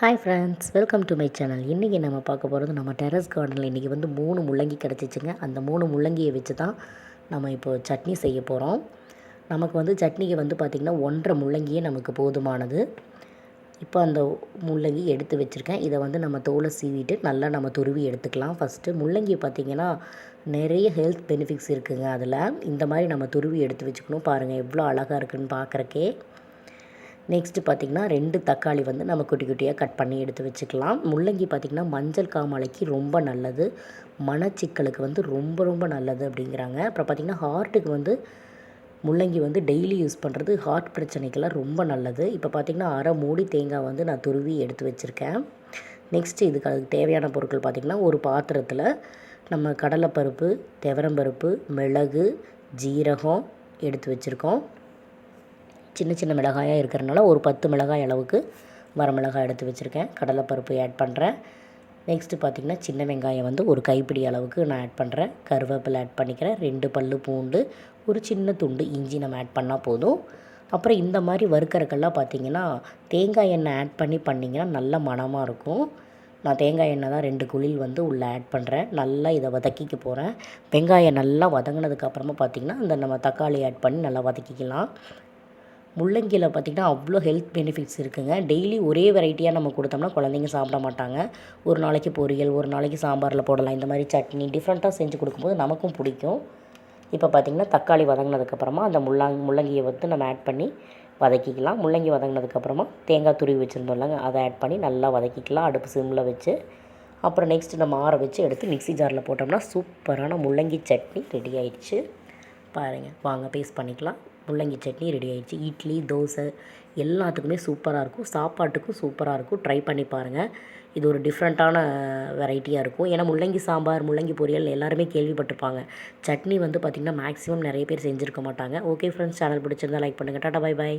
Hi friends welcome to my channel இன்றைக்கி நம்ம பார்க்க போகிறது நம்ம டெரஸ் கார்டனில் இன்றைக்கி வந்து மூணு முள்ளங்கி கிடச்சிச்சுங்க. அந்த மூணு முள்ளங்கியை வச்சு தான் நம்ம இப்போது சட்னி செய்ய போகிறோம் நமக்கு வந்து சட்னிக்கு வந்து பார்த்திங்கன்னா ஒன்றரை முள்ளங்கியே நமக்கு போதுமானது. இப்போ அந்த முள்ளங்கி எடுத்து வச்சுருக்கேன். இதை வந்து நம்ம தோலை சீவிட்டு நல்லா நம்ம துருவி எடுத்துக்கலாம். ஃபஸ்ட்டு முள்ளங்கி பார்த்திங்கன்னா நிறைய ஹெல்த் பெனிஃபிட்ஸ் இருக்குதுங்க அதில். இந்த மாதிரி நம்ம துருவி எடுத்து வச்சுக்கணும். பாருங்கள் எவ்வளோ அழகாக இருக்குதுன்னு பார்க்குறக்கே நெக்ஸ்ட்டு பார்த்திங்கன்னா ரெண்டு தக்காளி வந்து நம்ம குட்டி குட்டியாக கட் பண்ணி எடுத்து வச்சுக்கலாம். முள்ளங்கி பார்த்திங்கன்னா மஞ்சள் காமாலைக்கு ரொம்ப நல்லது. மனச்சிக்கலுக்கு வந்து ரொம்ப ரொம்ப நல்லது அப்படிங்கிறாங்க. அப்புறம் பார்த்திங்கன்னா ஹார்ட்டுக்கு வந்து முள்ளங்கி வந்து டெய்லி யூஸ் பண்ணுறது ஹார்ட் பிரச்சனைக்கெல்லாம் ரொம்ப நல்லது. இப்போ பார்த்திங்கன்னா அரை மூடி தேங்காய் வந்து நான் துருவி எடுத்து வச்சுருக்கேன். நெக்ஸ்ட்டு இதுக்கு அதுக்கு தேவையான பொருட்கள் பார்த்திங்கன்னா ஒரு பாத்திரத்தில் நம்ம கடலைப்பருப்பு துவரம்பருப்பு மிளகு ஜீரகம் எடுத்து வச்சுருக்கோம். சின்ன சின்ன மிளகாயாக இருக்கிறனால ஒரு பத்து மிளகாய் அளவுக்கு வரமிளகாய் எடுத்து வச்சுருக்கேன். கடலைப்பருப்பு ஆட் பண்ணுறேன். நெக்ஸ்ட்டு பார்த்திங்கன்னா சின்ன வெங்காயம் வந்து ஒரு கைப்பிடி அளவுக்கு நான் ஆட் பண்ணுறேன். கருவேப்பிலை ஆட் பண்ணிக்கிறேன். ரெண்டு பல் பூண்டு ஒரு சின்ன துண்டு இஞ்சி நம்ம ஆட் பண்ணால் போதும். அப்புறம் இந்த மாதிரி வறுக்கறக்கெல்லாம் பார்த்திங்கன்னா தேங்காய் எண்ணெய் ஆட் பண்ணி பண்ணிங்கன்னா நல்ல மணமாக இருக்கும். நான் தேங்காய் எண்ணெய் தான் ரெண்டு குளில் வந்து உள்ளே ஆட் பண்ணுறேன். நல்லா இதை வதக்கிக்க போகிறேன். வெங்காயம் நல்லா வதங்கினதுக்கப்புறமா பார்த்திங்கன்னா அந்த நம்ம தக்காளி ஆட் பண்ணி நல்லா வதக்கிக்கலாம். முள்ளங்கியில் பார்த்திங்கன்னா அவ்வளோ ஹெல்த் பெனிஃபிட்ஸ் இருக்குங்க. டெய்லி ஒரே வெரைட்டியாக நம்ம கொடுத்தோம்னா குழந்தைங்க சாப்பிட மாட்டாங்க. ஒரு நாளைக்கு பொரியல் ஒரு நாளைக்கு சாம்பாரில் போடலாம். இந்த மாதிரி சட்னி டிஃப்ரெண்ட்டாக செஞ்சு கொடுக்கும்போது நமக்கும் பிடிக்கும். இப்போ பார்த்திங்கன்னா தக்காளி வதங்கினதுக்கப்புறமா அந்த முள்ளங் முள்ளங்கியை வந்து நம்ம ஆட் பண்ணி வதக்கிக்கலாம். முள்ளங்கி வதங்கினதுக்கப்புறமா தேங்காய் துருவி வச்சுருந்தோம்லங்க அதை ஆட் பண்ணி நல்லா வதக்கிக்கலாம். அடுப்பு சிம்மில் வச்சு. அப்புறம் நெக்ஸ்ட்டு நம்ம ஆற வச்சு எடுத்து மிக்சி ஜாரில் போட்டோம்னா சூப்பரான முள்ளங்கி சட்னி ரெடி ஆயிடுச்சு. பாருங்கள் வாங்க பேஸ்ட் பண்ணிக்கலாம். முள்ளங்கி சட்னி ரெடி ஆகிடுச்சு இட்லி தோசை எல்லாத்துக்குமே சூப்பராக இருக்கும். சாப்பாட்டுக்கும் சூப்பராக இருக்கும். ட்ரை பண்ணி பாருங்கள் இது ஒரு டிஃப்ரெண்ட்டான வெரைட்டியாக இருக்கும். ஏன்னா முள்ளங்கி சாம்பார் முள்ளங்கி பொரியல் எல்லாருமே கேள்விப்பட்டிருப்பாங்க. சட்னி வந்து பார்த்திங்கன்னா மேக்ஸிமம் நிறைய பேர் செஞ்சுருக்க மாட்டாங்க. ஓகே ஃப்ரெண்ட்ஸ் சேனல் பிடிச்சிருந்தா லைக் பண்ணுங்கள் டாட்டா பை பாய்